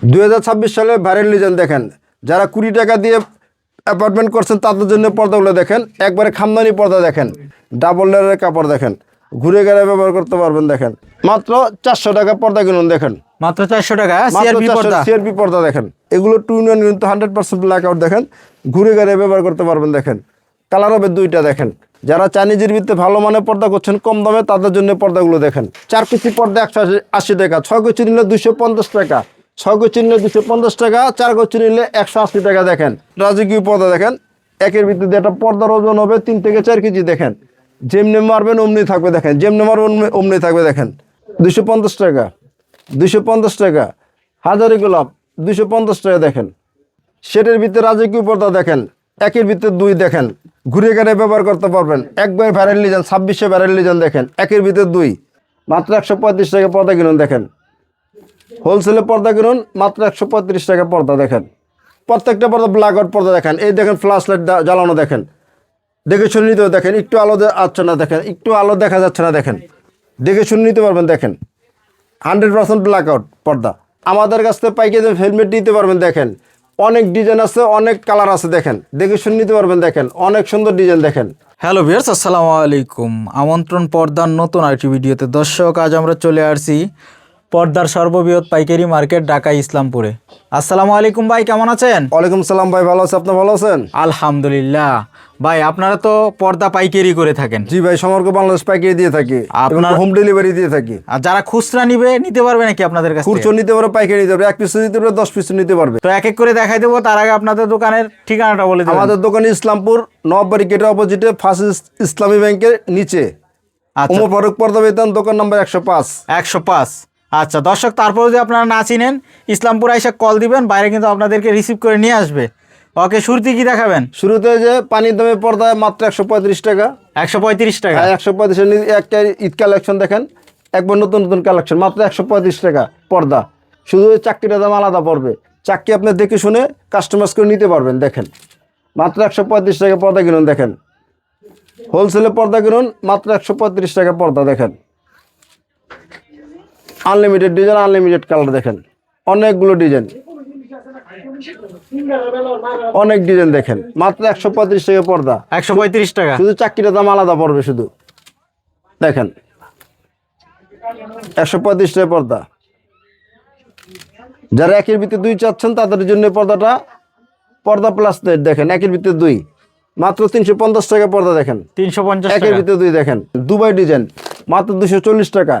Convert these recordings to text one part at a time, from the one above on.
দুই হাজার ছাব্বিশ সালে ভাইরাল ডিজাইন দেখেন। যারা কুড়ি টাকা দিয়ে অ্যাপার্টমেন্ট করছেন তাদের জন্য পর্দাগুলো দেখেন। একবারে খামদানি পর্দা দেখেন। ডাবল লেয়ারের কাপড় দেখেন। ঘুরে গেলে ব্যবহার করতে পারবেন দেখেন। মাত্র চারশো টাকা পর্দা কিনুন দেখেন। মাত্র চারশো টাকা সিআরপি পর্দা? দেখেন। এগুলো টু ইউনিয়ন কিন্তু হান্ড্রেড পার্সেন্ট ব্ল্যাক আউট দেখেন। ঘুরে গেলে ব্যবহার করতে পারবেন দেখেন। কালার হবে দুইটা দেখেন। যারা চাইনিজের ভিত্তিতে ভালো মানের পর্দা করছেন কম দামে তাদের জন্য পর্দাগুলো দেখেন। চার কেজি পর্দা একশো আশি টাকা ছয় কেজি নিলে দুশো পঞ্চাশ টাকা। ছয় নিলে দুশো পঞ্চাশ টাকা চার কেজি নিলে একশো আশি টাকা দেখেন। রাজকীয় পর্দা দেখেন, একের ভিত্তিতে একটা পর্দার ওজন হবে তিন থেকে চার কেজি দেখেন। যেমনি মারবেন অমনি থাকবে দেখেন, যেমনি মারবেন অমনি- থাকবে দেখেন। দুশো পঞ্চাশ টাকা, দুশো পঞ্চাশ টাকা। হাজারি গোলাপ, দুশো পঞ্চাশ টাকা দেখেন। সেটের ভিতরে রাজকীয় পর্দা দেখেন, একের ভিতরে দুই দেখেন। ঘুরে গেড়ে ব্যবহার করতে পারবেন। একবার ভ্যারেল লিজান ছাব্বিশে ভ্যারেল লিজান দেখেন, একের ভিতরে দুই। মাত্র একশো পঁয়ত্রিশ টাকা পর্দা কিনুন দেখেন। হোলসেলে পর্দা কিনুন মাত্র একশো পঁয়ত্রিশ টাকা পর্দা দেখেন। প্রত্যেকটা পর্দা ব্ল্যাক আউট পর্দা দেখেন। এই দেখেন ফ্ল্যাশ লাইট জ্বালানো দেখেন। দেখে শুনে নিতে দেখেন, একটু আলো আসছে না দেখেন, একটু আলো দেখা যাচ্ছে না দেখেন। দেখে শুনে নিতে পারবেন, দেখেন। হান্ড্রেড পার্সেন্ট ব্ল্যাক আউট পর্দা। আমাদের কাছ থেকে পাইকে হেলমেট নিতে পারবেন, দেখেন। অনেক ডিজাইন আছে, অনেক কালার আছে, দেখেন। দেখে শুনে নিতে পারবেন, দেখেন। অনেক সুন্দর ডিজাইন দেখেন। হ্যালো ভিউয়ার্স আসসালামু আলাইকুম। আমন্ত্রণ পর্দার নতুন আরেকটি ভিডিওতে। দর্শক, আজ আমরা চলে আসছি পর্দার সর্ববৃহৎ পাইকারি মার্কেট ঢাকা ইসলামপুরে। আসসালামু আলাইকুম ভাই কেমন আছেন? ওয়ালাইকুম সালাম ভাই ভালো আছে। আপনি ভালো আছেন? আলহামদুলিল্লাহ। ভাই আপনারা তো পর্দা পাইকারি করে থাকেন। জি ভাই সমগ্র বাংলাদেশ পাইকারি দিয়ে থাকি আপনার- হোম ডেলিভারি দিয়ে থাকি। আর যারা খুচরা নিবে নিতে পারবে নাকি আপনাদের কাছে খুচরো নিতে পারবে পাইকারি নিতে পারবে এক পিস নিতে পারবে দশ পিস নিতে পারবে। তো এক এক করে দেখাই দেবো তার আগে আপনাদের দোকানের ঠিকানাটা বলে দেবেন। আমাদের দোকান ইসলামপুর নববাড়ি গেটের অপোজিটে ফার্স্ট ইসলামী ব্যাংকের নিচে। আচ্ছা। উমর ফারুক পর্দা বেতন দোকান নাম্বার একশো পাঁচ। একশো পাঁচ। আচ্ছা দর্শক তারপর যদি আপনারা না চিনেন ইসলামপুর আইসা কল দিবেন বাইরে কিন্তু আপনাদেরকে রিসিভ করে নিয়ে আসবে। ওকে শুরুতে কি দেখাবেন? শুরুতে যে পানির দামে পর্দা মাত্র একশো পঁয়ত্রিশ টাকা। একশো পঁয়ত্রিশ টাকা। একশো পঁয়ত্রিশ একটা ঈদ কালেকশন দেখেন। একবার নতুন নতুন কালেকশন মাত্র একশো পঁয়ত্রিশ টাকা পর্দা। শুধু ওই চাকরিটার দাম আলাদা পড়বে। চাকরি আপনি দেখে শুনে কাস্টমাইজ করে নিতে পারবেন দেখেন। মাত্র একশো পঁয়ত্রিশ টাকা পর্দা কিনুন দেখেন। হোলসেলে পর্দা কিনুন মাত্র একশো পঁয়ত্রিশ টাকা পর্দা দেখেন। আনলিমিটেড ডিজাইন আনলিমিটেড কালার দেখেন। অনেকগুলো ডিজাইন অনেক ডিজাইন দেখেন। মাত্র একশো পঁয়ত্রিশ টাকা পর্দা। একশো পঁয়ত্রিশ টাকা। শুধু চাকরিটার দাম আলাদা পড়বে শুধু। দেখেন। একশো পঁয়ত্রিশ টাকা পর্দা। যারা একের ভিতরে দুই চাচ্ছেন তাদের জন্য পর্দাটা পর্দা প্লাস দেখেন একের ভিতরে দুই। মাত্র তিনশো পঞ্চাশ টাকা পর্দা দেখেন। তিনশো পঞ্চাশ একের ভিতরে দুই দেখেন। দুবাই ডিজাইন মাত্র দুশো চল্লিশ টাকা।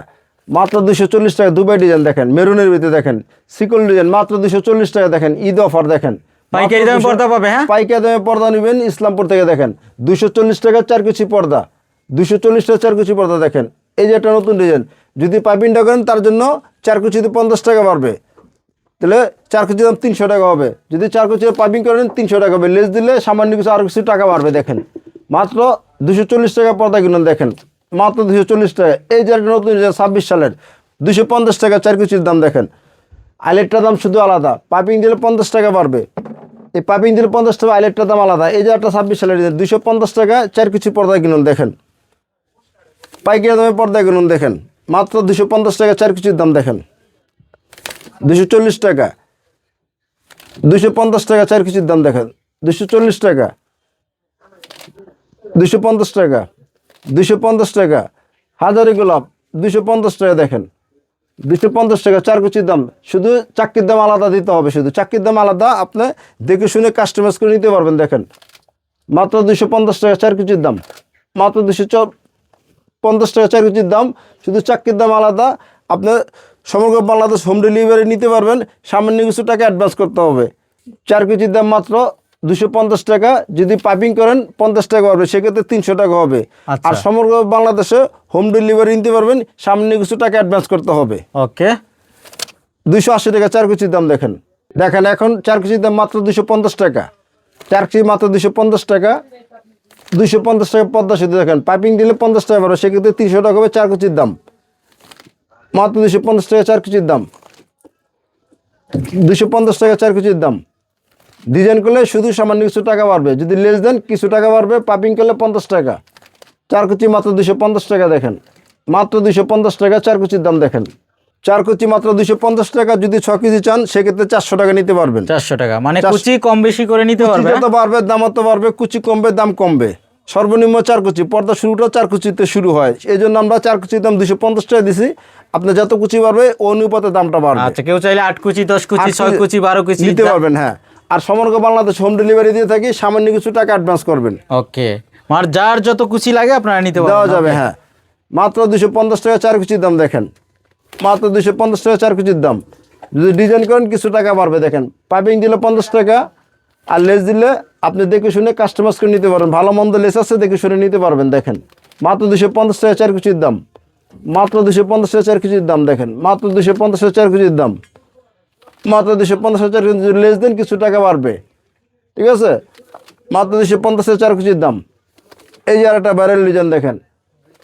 মাত্র দুশো চল্লিশ টাকা দুবাই ডিজাইন দেখেন মেরুনের ভিতরে দেখেন সিকল ডিজাইন মাত্র দুশো চল্লিশ টাকা দেখেন ঈদ অফার দেখেন। পাইকারি দামে পর্দা পাবে হ্যাঁ? পাইকারি দামে পর্দা নেবেন ইসলামপুর থেকে দেখেন দুশো চল্লিশ টাকা চার কুচি পর্দা দুশো চল্লিশ টাকা চার কুচি পর্দা দেখেন। এই যে একটা নতুন ডিজাইন যদি পাইপিংটা করেন তার জন্য চার কুচিতে পঞ্চাশ টাকা বাড়বে। তাহলে চার কুচি দাম তিনশো টাকা হবে। যদি চার কুচি পাইপিং করেন তিনশো টাকা হবে। লেস দিলে সামান্য কিছু আরও কিছু টাকা বাড়বে দেখেন। মাত্র দুশো চল্লিশ টাকা পর্দা কিনুন দেখেন। মাত্র দুশো চল্লিশ টাকা। এই যে নতুন ছাব্বিশ সালের দুশো পঞ্চাশ টাকা চার কুচির দাম দেখেন। আইলেটটার দাম শুধু আলাদা, পাইপিং দিলে পঞ্চাশ টাকা বাড়বে। এই পাইপিং দিলে পঞ্চাশ টাকা, আইলেটটার দাম আলাদা। এই যে একটা ছাব্বিশ সালের দুশো পঞ্চাশ টাকা চার কিছু পর্দা কিনুন দেখেন। পাইকারি দামে পর্দা কিনুন দেখেন। মাত্র দুশো পঞ্চাশ টাকা চার কিছুর দাম দেখেন। দুশো চল্লিশ টাকা দুশো পঞ্চাশ টাকা চার কিছুর দাম দেখেন। দুশো চল্লিশ টাকা দুশো পঞ্চাশ টাকা। দুশো পঞ্চাশ টাকা। হাজারি গোলাপ দুশো পঞ্চাশ টাকা দেখেন। দুশো পঞ্চাশ টাকা চার কুচির দাম। শুধু চাকরির দাম আলাদা দিতে হবে শুধু। চাকরির দাম আলাদা, আপনি দেখে শুনে কাস্টমাইজ করে নিতে পারবেন, দেখেন। মাত্র দুশো পঞ্চাশ টাকা চার কুচির দাম। মাত্র দুশো চ পঞ্চাশ টাকা চার কুচির দাম। শুধু চাকরির দাম আলাদা, আপনি সমগ্র বাংলাদেশ হোম ডেলিভারি নিতে পারবেন। সামান্য কিছু টাকা অ্যাডভান্স করতে হবে। চার কেজির দাম মাত্র দুশো পঞ্চাশ টাকা যদি পাইপিং করেন পঞ্চাশ টাকা হবে সেক্ষেত্রে তিনশো টাকা হবে। আচ্ছা। আর সমগ্র বাংলাদেশে হোম ডেলিভারি নিতে পারবেন সামনে কিছু টাকা অ্যাডভান্স করতে হবে। ওকে। দুইশো আশি টাকা চার কেজির দাম দেখেন। দেখেন এখন চার কেজির দাম মাত্র দুশো পঞ্চাশ টাকা। চার কেজি মাত্র দুশো পঞ্চাশ টাকা। দুইশো পঞ্চাশ টাকা পদ্মা সেতু দেখেন। পাইপিং দিলে পঞ্চাশ টাকা পারবে সেক্ষেত্রে তিনশো টাকা হবে চার কেজির দাম। মাত্র দুশো পঞ্চাশ টাকা চার কেজির দাম। দুশো পঞ্চাশ টাকা চার কেজির দাম। ডিজাইন করলে শুধু সামান্য কিছু টাকা বাড়বে। যদি লেস দেন কিছু টাকা বাড়বে পাইপিং করলে পঞ্চাশ টাকা। চার কুচি মাত্র দুশো পঞ্চাশ টাকা দেখেন। মাত্র দুশো পঞ্চাশ টাকা চার কুচির দাম দেখেন। চার কুচি মাত্র দুশো পঞ্চাশ টাকা যদি ছ কেজি চান সেক্ষেত্রে চারশো টাকা নিতে পারবেন। চারশো টাকা মানে কুচি কম বেশি করে নিতে পারবে যত বাড়বে দাম তো বাড়বে কুচি কমবে দাম কমবে। সর্বনিম্ন চার কুচি পর্দা শুরুটা চার কুচিতে শুরু হয়। এই জন্য আমরা চার কুচির দাম দুশো পঞ্চাশ টাকা দিছি। আপনি যত কুচি বাড়বে অনুপাতে দামটা বাড়বে। আচ্ছা কেউ চাইলে আট কুচি দশ কুচি ছয় কুচি বারো কুচি নিতে পারবেন হ্যাঁ। আর সমগ্র বাংলাদেশ হোম ডেলিভারি দিয়ে থাকি সামান্য কিছু টাকা অ্যাডভান্স করবেন। ওকে। আর যার যত কুচি লাগে আপনারা নিতে দেওয়া যাবে হ্যাঁ। মাত্র দুশো পঞ্চাশ টাকা চার কুচির দাম দেখেন। মাত্র দুশো পঞ্চাশ টাকা চার কুচির দাম। যদি ডিজাইন করেন কিছু টাকা বাড়বে দেখেন। পাইপিং দিলে পঞ্চাশ টাকা আর লেস দিলে আপনি দেখে শুনে কাস্টমাইজ করে নিতে পারবেন। ভালো মন্দ লেস আছে দেখে শুনে নিতে পারবেন দেখেন। মাত্র দুশো পঞ্চাশ টাকা চার কুচির দাম। মাত্র দুশো পঞ্চাশ টাকা চার কুচির দাম দেখেন। মাত্র দুশো পঞ্চাশ টাকা চার কুচির দাম। মাত্র দুশো পঞ্চাশ হাজার কুচি লেস দেন কিছু টাকা বাড়বে, ঠিক আছে? মাত্র দুশো পঞ্চাশ টাকা চার কুচির দাম। এই যে আরেকটা ব্যারেল ডিজাইন দেখেন,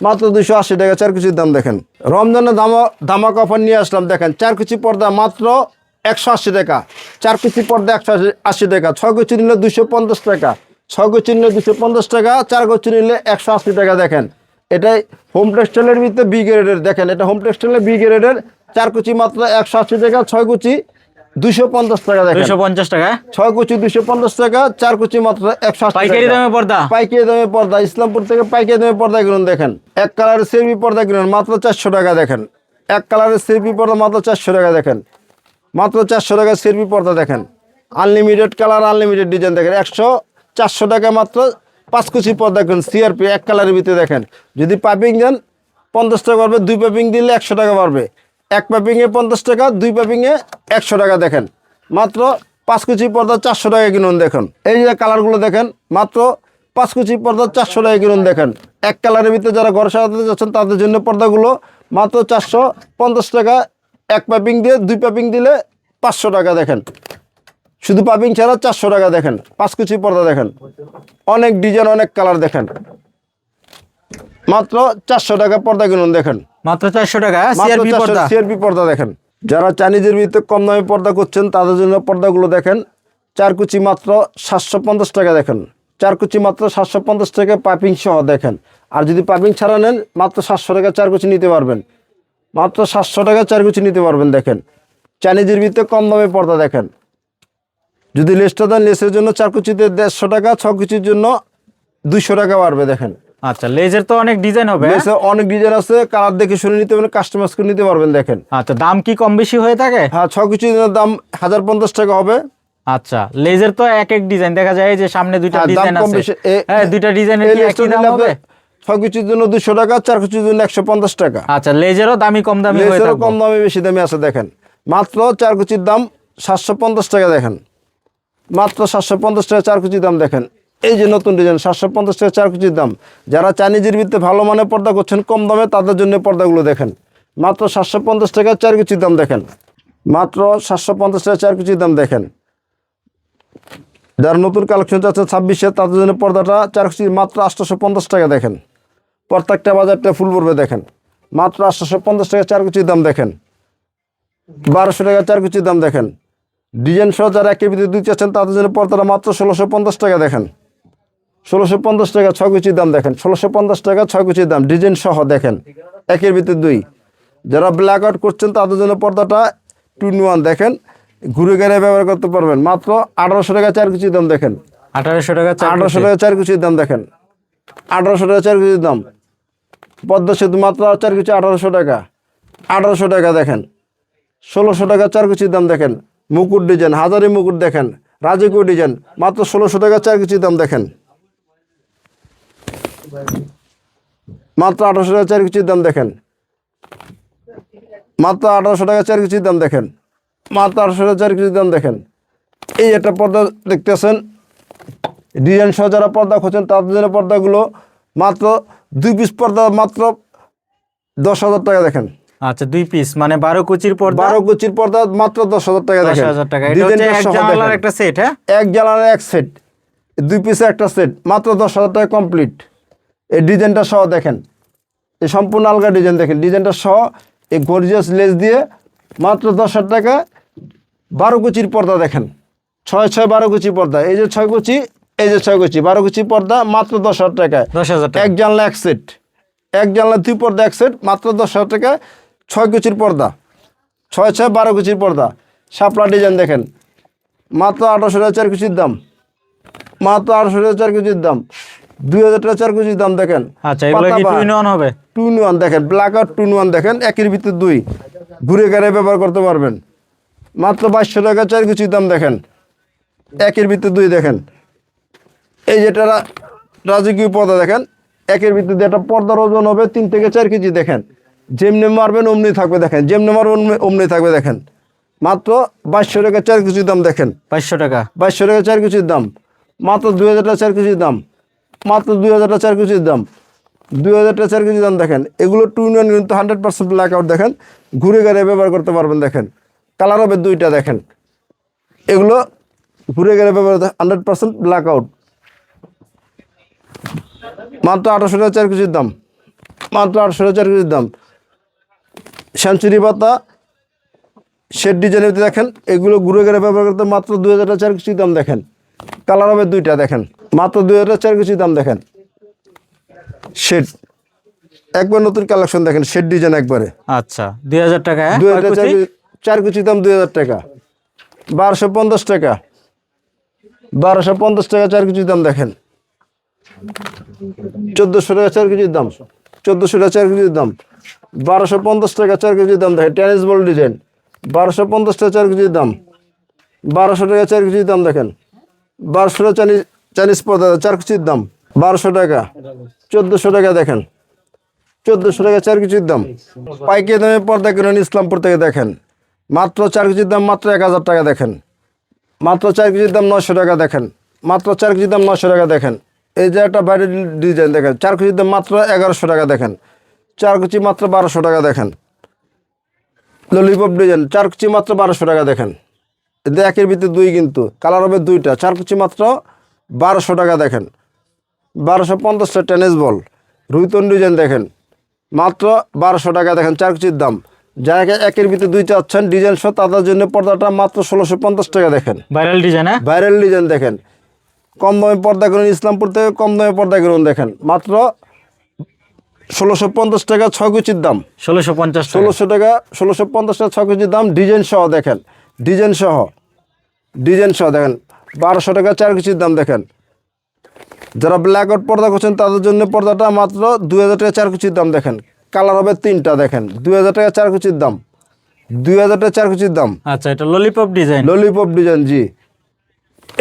মাত্র দুশো আশি টাকা চার কুচির দাম দেখেন। রমজানে দামা ধামাক অফার নিয়ে আসলাম, দেখেন, চার কুচি পর্দা মাত্র একশো আশি টাকা, চার কুচি পর্দা একশো আশি- টাকা, ছয় কুচি নিলে দুশো পঞ্চাশ টাকা, ছয় কুচি নিলে দুশো পঞ্চাশ টাকা, চার কুচি নিলে একশো আশি টাকা দেখেন। এটাই হোম টেক্সটাইলের ভিতরে বি গ্রেডের দেখেন, এটা হোম টেক্সটাইলের বি গ্রেডের চার কুচি মাত্র একশো আশি টাকা, ছয় কুচি দুশো পঞ্চাশ টাকা দুইশো পঞ্চাশ টাকা? ছয় কুচি দুশো পঞ্চাশ টাকা চার কুচি মাত্র একশো আশি পাইকারি। দামে পর্দা? পাইকারি দামে পর্দা ইসলামপুর থেকে পাইকারি দামে পর্দা কিনুন দেখেন। এক কালারের সেলফি পর্দা কিনুন মাত্র চারশো টাকা দেখেন। এক কালারের সেলফি পর্দা মাত্র চারশো টাকা দেখেন। মাত্র চারশো টাকা সেলফি পর্দা দেখেন। আনলিমিটেড কালার আনলিমিটেড ডিজাইন দেখেন। একশো চারশো টাকা মাত্র পাঁচ কুচি পর্দা কিনুন সিআরপি এক কালারের ভিতরে দেখেন। যদি পাইপিং দেন পঞ্চাশ টাকা বাড়বে দুই পাইপিং দিলে একশো টাকা বাড়বে। এক পাইপিংয়ে পঞ্চাশ টাকা, দুই পাইপিংয়ে একশো টাকা দেখেন। মাত্র পাঁচ কুচি পর্দা চারশো টাকা কিনুন দেখুন। এই যে কালারগুলো দেখেন, মাত্র পাঁচ কুচি পর্দা চারশো টাকা কিনুন দেখেন। এক কালারের ভিতরে যারা ঘর সাজাতে যাচ্ছেন, তাদের জন্য পর্দাগুলো মাত্র চারশো পঞ্চাশ টাকা। এক পাইপিং দিয়ে দুই পাইপিং দিলে পাঁচশো টাকা দেখেন। শুধু পাপিং ছাড়া চারশো টাকা দেখেন। পাঁচ কুচি পর্দা দেখেন। অনেক ডিজাইন, অনেক কালার দেখেন। মাত্র চারশো টাকা পর্দা কিনুন দেখেন। মাত্র চারশো টাকা সিআরপি পর্দা। দেখেন। যারা চাইনিজের ভিতরে কম দামে পর্দা করছেন তাদের জন্য পর্দাগুলো দেখেন। চার কুচি মাত্র সাতশো পঞ্চাশ টাকা দেখেন। চার কুচি মাত্র সাতশো পঞ্চাশ টাকা পাইপিং সহ দেখেন। আর যদি পাইপিং ছাড়া নেন মাত্র সাতশো টাকা চার কুচি নিতে পারবেন। মাত্র সাতশো টাকা চার কুচি নিতে পারবেন দেখেন। চাইনিজের ভিতরে কম দামে পর্দা দেখেন। যদি লেসটা দেন লেসের জন্য চার কুচিতে দেড়শো টাকা ছ কুচির জন্য দুইশো টাকা বাড়বে দেখেন। আচ্ছা লেজের তো অনেক ডিজাইন হবে হ্যাঁ? অনেক ডিজাইন আছে কালার দেখে শুনে নিতে পারবেন কাস্টমাইজ করে নিতে পারবেন দেখেন। আচ্ছা দাম কি কম বেশি হয়ে থাকে? হ্যাঁ ছ কিছু দাম হাজার পঞ্চাশ টাকা হবে। আচ্ছা লেজের তো এক এক ডিজাইন দেখা যায় এই যে সামনে দুইটা হ্যাঁ, ডিজাইন আছে। হ্যাঁ দুইটা ডিজাইনের কি একই দাম হবে? আপনার ছ জন্য দুশো টাকা চার কিছুর জন্য একশো পঞ্চাশ টাকা। আচ্ছা লেজেরও দামি কম দামি হয়ে কম দামে বেশি দামে আছে দেখেন। মাত্র চার কুচির দাম সাতশো পঞ্চাশ টাকা দেখেন। মাত্র সাতশো পঞ্চাশ টাকা চার কুচির দাম দেখেন। এই যে নতুন ডিজাইন সাতশো পঞ্চাশ টাকা চার কুচির দাম। যারা চাইনিজের ভিত্তিতে ভালো মানের পর্দা করছেন, কম দামে তাদের জন্য পর্দাগুলো দেখেন। মাত্র সাতশো পঞ্চাশ টাকা চার কুচির দাম দেখেন। মাত্র সাতশো পঞ্চাশ টাকা চার কুচির দাম দেখেন। যারা নতুন কালেকশন চাচ্ছে ছাব্বিশে, তাদের জন্য পর্দাটা চার কুচি মাত্র আটশোশো পঞ্চাশ টাকা দেখেন। প্রত্যেকটা বাজারটা ফুল পড়বে দেখেন। মাত্র আটশোশো পঞ্চাশ টাকা চার কুচির দাম দেখেন। বারোশো টাকা চার কুচির দাম দেখেন। ডিজাইন সহ যারা ভিতরে দুই চাচ্ছেন, তাদের জন্য পর্দাটা মাত্র ষোলোশো পঞ্চাশ টাকা দেখেন। ষোলোশো পঞ্চাশ টাকা ছয় কুচির দাম দেখেন। ষোলোশো পঞ্চাশ টাকা ছয় কুচির দাম ডিজাইন সহ দেখেন। একের ভিতরে দুই। যারা ব্ল্যাক আউট করছেন তাদের জন্য পর্দাটা টু ইন ওয়ান দেখেন। ঘুরে গেড়ে ব্যবহার করতে পারবেন। মাত্র আঠারোশো টাকা চার কুচির দাম দেখেন। আঠারোশো টাকা আঠারোশো টাকা চার কুচির দাম দেখেন। আঠারোশো টাকা চার কুচির দাম। পদ্মা সেতু মাত্র চার কুচি আঠারোশো টাকা। আঠারোশো টাকা দেখেন। ষোলোশো টাকা চার কুচির দাম দেখেন। মুকুট ডিজাইন হাজারি মুকুট দেখেন। রাজকীয় ডিজাইন মাত্র ষোলোশো টাকা চার কুচির দাম দেখেন। মাত্র আঠারোশো টাকা চার কুচির দাম দেখেন। মাত্র আঠারোশো টাকা চার কুচির দাম দেখেন। মাত্র আঠারোশো টাকা চার কুচির দাম দেখেন। এই একটা পর্দা দেখতেছেন। ডিজাইন সহ যারা পর্দা খুঁজছেন তাদের জন্য পর্দাগুলো মাত্র দুই পিস পর্দা মাত্র দশ হাজার টাকা দেখেন। আচ্ছা দুই পিস মানে বারো কুচির পর্দা? বারো কুচির পর্দা মাত্র দশ হাজার টাকা দেখেন। হাজার টাকা। একটা সেট হ্যাঁ? এক জ্বালানোর এক সেট দুই পিসে একটা সেট মাত্র দশ হাজার টাকা কমপ্লিট এই ডিজাইনটা সহ দেখেন। এই সম্পূর্ণ আলগা ডিজাইন দেখেন। ডিজাইনটা সহ এই গর্জিয়াস লেস দিয়ে মাত্র দশ হাজার টাকা বারো কুচির পর্দা দেখেন। ছয় ছয় বারো কুচি পর্দা। এই যে ছয় কুচি এই যে ছয় কুচি। বারো কুচি পর্দা মাত্র দশ হাজার টাকায় দশ হাজার এক জানলা এক সেট। এক জানলা দুই পর্দা এক সেট মাত্র দশ হাজার টাকা ছয় কুচির পর্দা। ছয় ছয় বারো কুচির পর্দা। শাপলা ডিজাইন দেখেন। মাত্র আঠারোশো টাকা চার কুচির দাম। মাত্র আঠারোশো টাকা চার কুচির দাম। দুই হাজার টাকা চার কুচির দাম দেখেন। আচ্ছা এগুলো কি টু ইন ওয়ান হবে? টু ইন ওয়ান দেখেন ব্ল্যাক আর টু ইন ওয়ান দেখেন একের ভিতরে দুই। ঘুরে গাড়ি ব্যবহার করতে পারবেন। মাত্র বাইশশো টাকা চার দাম দেখেন। একের ভিতরে দুই দেখেন। এই যেটা রাজকীয় পর্দা দেখেন একের ভিতরে একটা পর্দার ওজন হবে তিন থেকে চার কেজি দেখেন। যেমনি মারবেন অমনি থাকবে দেখেন যেমনি মারবেন অমনি থাকবে দেখেন। মাত্র বাইশশো টাকা চার কেজির দাম দেখেন। বাইশশো টাকা। বাইশশো টাকা চার কেজির দাম। মাত্র দুই হাজার টাকা চার কেজির দাম। মাত্র দুই হাজার টাকা চার কেজির দাম। দুই হাজার টাকা চার কেজির দাম দেখেন। এগুলো টু ইউনিয়ন কিন্তু হান্ড্রেড পার্সেন্ট ব্ল্যাক আউট দেখেন। ঘুরে গাড়ি ব্যবহার করতে পারবেন দেখেন। কালার হবে দুইটা দেখেন। এগুলো ঘুরে গাড়ি ব্যবহার হান্ড্রেড পার্সেন্ট ব্ল্যাক আউট মাত্র আঠারোশো টাকা চার কেজির দাম। মাত্র আটশো টাকা চার কেজির দাম। সেঞ্চুরি পাতা, শেড ডিজাইনের দেখেন। এগুলো ঘুরে গেলে ব্যবহার করতে মাত্র দুই হাজার টাকা চার কিছু দাম দেখেন। কালার হবে দুইটা দেখেন। মাত্র দুই হাজার চার কিছু দাম দেখেন। শেড একবার নতুন কালেকশন দেখেন শেড ডিজাইন একবারে। আচ্ছা দুই হাজার টাকা হ্যাঁ? দুই হাজার চার কুচি? দাম দুই হাজার টাকা। বারোশো পঞ্চাশ টাকা। বারোশো পঞ্চাশ টাকা চার কুচি দাম দেখেন। চোদ্দোশো টাকা চার কেজির দাম চোদ্দোশো টাকা চার কেজির দাম। বারোশো পঞ্চাশ টাকা চার কেজির দাম দেখেন টেনিস বল ডিজাইন বারোশো পঞ্চাশ টাকা চার কেজির দাম। বারোশো টাকা চার কেজির দাম দেখেন। বারোশো চাইনিজ চাইনিজ পর্দা, চার কেজির দাম। বারোশো টাকা। চোদ্দোশো টাকা দেখেন। চোদ্দোশো টাকা চার কেজির দাম। পাইকে দামে পর্দা কিনেন ইসলামপুর থেকে দেখেন। মাত্র চার কেজির দাম মাত্র এক হাজার টাকা দেখেন। মাত্র চার কেজির দাম নশো টাকা দেখেন। মাত্র চার কেজির দাম নশো টাকা দেখেন। এই যে একটা বাইরের ডিজাইন দেখেন, চার কেজির দাম মাত্র এগারোশো টাকা দেখেন। চার কেজি মাত্র বারোশো টাকা দেখেন। ললিপপ ডিজাইন, চার কেজি মাত্র বারোশো টাকা দেখেন। একের ভিতরে দুই কিন্তু কালার হবে দুইটা। চার কেজি মাত্র বারোশো টাকা দেখেন। বারোশো পঞ্চাশটা টেনিস বল রুইতন ডিজাইন দেখেন। মাত্র বারোশো টাকা দেখেন চার কুচির দাম। যারা একের ভিতরে দুই চাচ্ছেন ডিজাইন সহ তাদের জন্য পর্দাটা মাত্র ষোলোশো পঞ্চাশ টাকা দেখেন। ভাইরাল ডিজাইন ভাইরাল ডিজাইন দেখেন। কম দামে পর্দা করুন ইসলামপুর থেকে কম দামে পর্দা করুন দেখেন। মাত্র ষোলোশো পঞ্চাশ টাকা ছ কুচির দাম। ষোলোশো পঞ্চাশ ষোলোশো টাকা ষোলোশো পঞ্চাশ টাকা ছ কুচির দাম ডিজাইন সহ দেখেন। ডিজাইন সহ। ডিজাইন সহ দেখেন বারোশো টাকা চার কুচির দাম দেখেন। যারা ব্ল্যাক আউট পর্দা করছেন তাদের জন্য পর্দাটা মাত্র দুই হাজার টাকা চার কুচির দাম দেখেন। কালার হবে তিনটা দেখেন দুই হাজার টাকা চার কুচির দাম। দুই হাজার টাকা চার কুচির দাম। আচ্ছা এটা ললিপপ ডিজাইন ললিপপ ডিজাইন জি।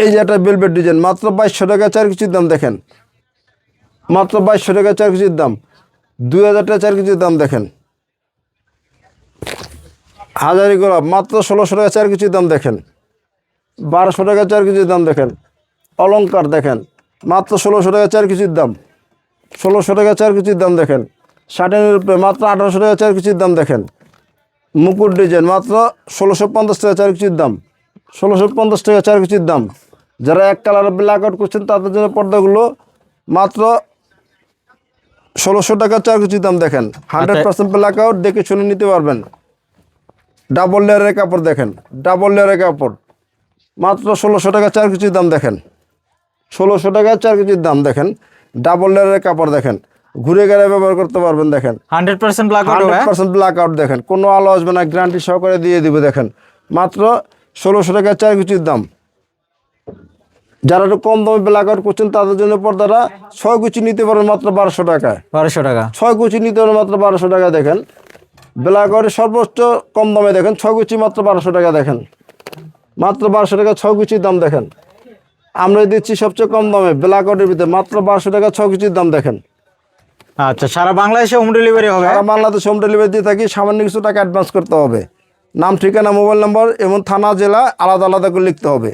এই যে একটা বেলভেট ডিজাইন মাত্র বাইশশো টাকা চার কেজির দাম দেখেন। মাত্র বাইশশো টাকা চার কেজির দাম। দুই হাজার টাকা চার কেজির দাম দেখেন। হাজারি গোলাপ মাত্র ষোলোশো টাকা চার কেজির দাম দেখেন। বারোশো টাকা চার কেজির দাম দেখেন। অলংকার দেখেন মাত্র ষোলোশো টাকা চার কেজির দাম। ষোলোশো টাকা চার কেজির দাম দেখেন। ষাটের উপরে মাত্র আঠারোশো টাকা চার কেজির দাম দেখেন। মুকুট ডিজাইন মাত্র ষোলোশো পঞ্চাশ টাকা চার কেজির দাম। ষোলোশো পঞ্চাশ টাকা চার কেজির দাম। যারা এক কালার ব্ল্যাক আউট করছেন তাদের জন্য পর্দাগুলো মাত্র ষোলোশো টাকা চার কেজির দাম দেখেন। হান্ড্রেড পার্সেন্ট ব্ল্যাক আউট দেখে শুনে নিতে পারবেন। ডাবল লেয়ারের কাপড় দেখেন ডাবল লেয়ারের কাপড়। মাত্র ষোলোশো টাকা চার কেজির দাম দেখেন। ষোলোশো টাকা চার কেজির দাম দেখেন। ডাবল লেয়ারের কাপড় দেখেন। ঘুরে গেলে ব্যবহার করতে পারবেন দেখেন। Hundred percent black hundred percent black out দেখেন। কোনো আলো আসবে না গ্যারান্টি সহকারে দিয়ে দিবে দেখেন। মাত্র ষোলোশো টাকা চার কুচির দাম। যারা একটু কম দামে ব্ল্যাক আউট করছেন তাদের জন্য পর্দাটা ছয় কুচি নিতে পারেন মাত্র বারোশো টাকায়। বারোশো টাকা। ছয় কুচি নিতে পারেন মাত্র বারোশো টাকা দেখেন। ব্ল্যাক সর্বোচ্চ কম দামে দেখেন ছয় কুচি মাত্র বারোশো টাকা দেখেন। মাত্র বারোশো টাকা ছয় কুচির দাম দেখেন। আমরা দিচ্ছি সবচেয়ে কম দামে ব্ল্যাক ভিতরে মাত্র বারোশো টাকা ছয় কুচির দাম দেখেন। আচ্ছা সারা বাংলাদেশে হোম ডেলিভারি হবে? সারা বাংলাদেশ হোম ডেলিভারি দিয়ে থাকি সামান্য কিছু টাকা অ্যাডভান্স করতে হবে। নাম ঠিকানা মোবাইল নম্বর এবং থানা জেলা আলাদা আলাদা করে লিখতে হবে।